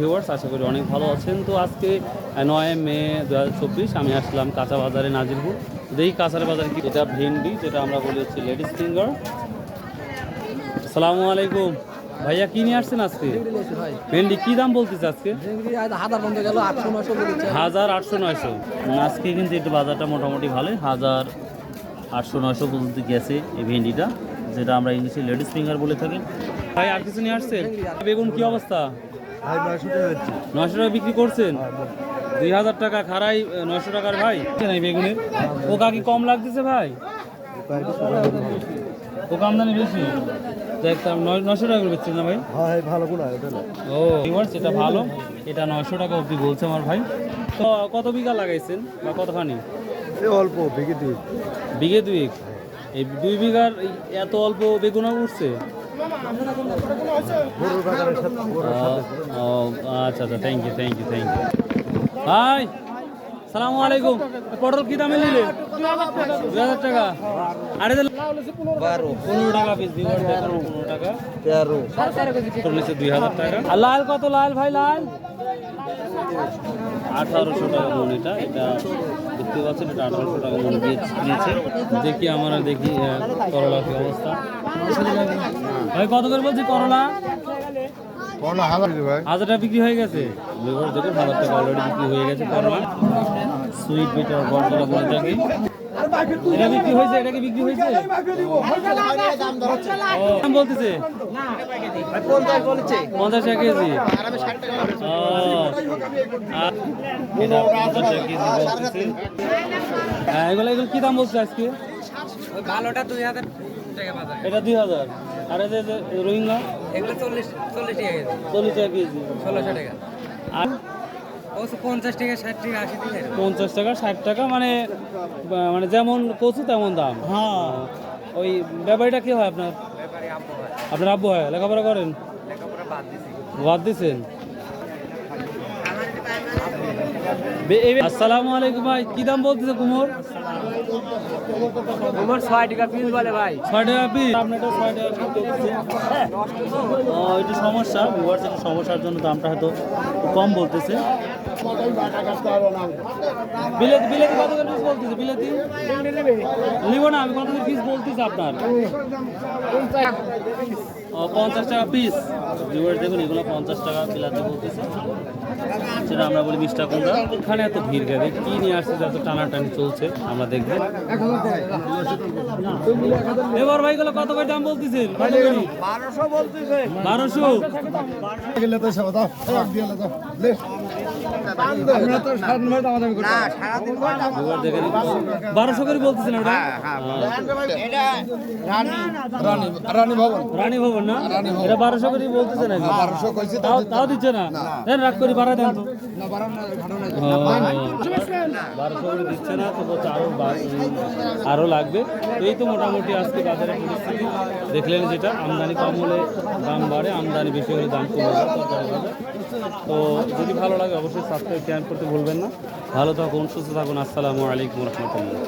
Viewers আশা করি অনেক ভালো আছেন। তো আজকে নয় মে দু হাজার চব্বিশ আমি আসলাম কাঁচা বাজারে নাজিরপুর। দেখি কাঁচার বাজার কি? এটা ভেন্ডি যেটা আমরা বলি হচ্ছে লেডিস ফিঙ্গার। আসসালামু আলাইকুম ভাইয়া কি নিয়ে আসছেন আজকে? ভেন্ডি কি দাম বলতেছে আজকে? হাজার আটশো হাজার আটশো নয়শো। আজকে কিন্তু একটু বাজারটা মোটামুটি ভালোই হাজার আটশো নয়শো পর্যন্ত গেছে এই ভেন্ডিটা যেটা আমরা ইংলিশে লেডিস ফিঙ্গার বলে থাকি। ভাই আর কিছু নিয়ে আসছেন? বেগুন কি অবস্থা? নয়শো টাকা বিক্রি করছেন? দুই হাজার টাকা খারাই নয়শো টাকার ভাই। এই বেগুনের পোকা কি কম লাগতেছে ভাই? পোকা আমদানি বেশি? দেখ তার নয়শো টাকা করে বেচছেন না ভাই? হ্যাঁ ভালো ও ভিউয়ার্স এটা ভালো। এটা নয়শো টাকা অবধি বলছে আমার ভাই। তো কত বিঘা লাগাইছেন? বা কতখানি? অল্প ভেঙে দিই বিঘে দুই এই দুই বিঘার এত অল্প বেগুন উঠছে? আচ্ছা আচ্ছা thank you thank you thank you hi সালামু আলাইকুম। পটল কি দামে নিলে? দুই হাজার টাকা। আরে বারো। পনেরো টাকা পিস দেখুন পনেরো টাকা। তেরো। চল্লিশে দুই হাজার টাকা। আর লাল কত লাল ভাই লাল? আঠারোশো টাকা মন এটা এটা দেখতে পাচ্ছেন এটা আঠারোশো টাকা মন দিয়ে নিয়েছে। দেখি আমরা দেখি করলা কি অবস্থা। ভাই কত করে বলছি করলা? হাজার বিক্রি হয়ে গেছে? লেবার দেখুন হাজার টাকা অলরেডি বিক্রি হয়ে গেছে করলা। সুইট বিটার গড়গুলো বলে থাকি এটা বিক্রি হয়েছে এটা কি বিক্রি হয়েছে? দাম বলতেছে। পঞ্চাশ টাকা কেজি। হ্যাঁ এগুলো এগুলো কি দাম বলছে আজকে? ভালোটা দুই হাজার টাকা এটা দুই হাজার। আর এই যে রোহিঙ্গা? এগুলো চল্লিশ চল্লিশ টাকা কেজি। চল্লিশ টাকা কেজি। ষোলোশো টাকা। আর ও পঞ্চাশ টাকা ষাট টাকা আশি টাকা। পঞ্চাশ টাকা ষাট টাকা মানে মানে যেমন কচু তেমন দাম। হ্যাঁ। ওই ব্যাপারীটা কি হয় আপনার? আপনার আব্বু হয়? লেখাপড়া করেন? বাদ দিছি। দিছেন? আসসালামু আলাইকুম ভাই কি দাম বলতেছে কুমোর? তোমার ছয় টাকা পিস বলে ভাই। ছয় টাকা পিস? আপনারটা ছয় টাকা পিস একটু সমস্যা, ভিউয়ার্স, একটু সমস্যার জন্য দামটা হয়তো কম বলতেছে। বিলেতি বিলেতি কত করে পিস বলতেছে বিলেতি নিব না, আমি কত করে পিস বলতেছি আপনার। পঞ্চাশ টাকা পিস। ভিউয়ার্স, দেখুন, এগুলো পঞ্চাশ টাকা বিলাতি বলতেছে। সেটা আমরা বলি মিষ্টা কুমড়া এখানে এত ভিড় গেলে কি নিয়ে আসছে? এত টানাটানি চলছে, আমরা দেখব। এবার ভাইগুলো কত করে দাম বলতেছেন? বারোশো বলতেছে। বারোশো? বারোশো করে বলতেছেন ওটা? রানী রানী ভবন। রানী ভবন না? এটা বারোশো করে বলতেছে নাকি? বারোশো কইছে তাও তাও দিচ্ছে না? দেন রাগ করে বাড়া দেন তো। না বাড়ানো ঘটনা বারোশো করে দিচ্ছে না তো বলছে আরও আরও লাগবে। এই তো মোটামুটি আজকে বাজারের পরিস্থিতি। দেখলেন যেটা আমদানি কম হলে দাম বাড়ে আমদানি বেশি হলে দাম কমে। তো যদি ভালো লাগে অবশ্যই সাবস্ক্রাইব শেয়ার করতে ভুলবেন না। ভালো থাকুন সুস্থ থাকুন। আসসালামু আলাইকুম রহমতুল্লাহ।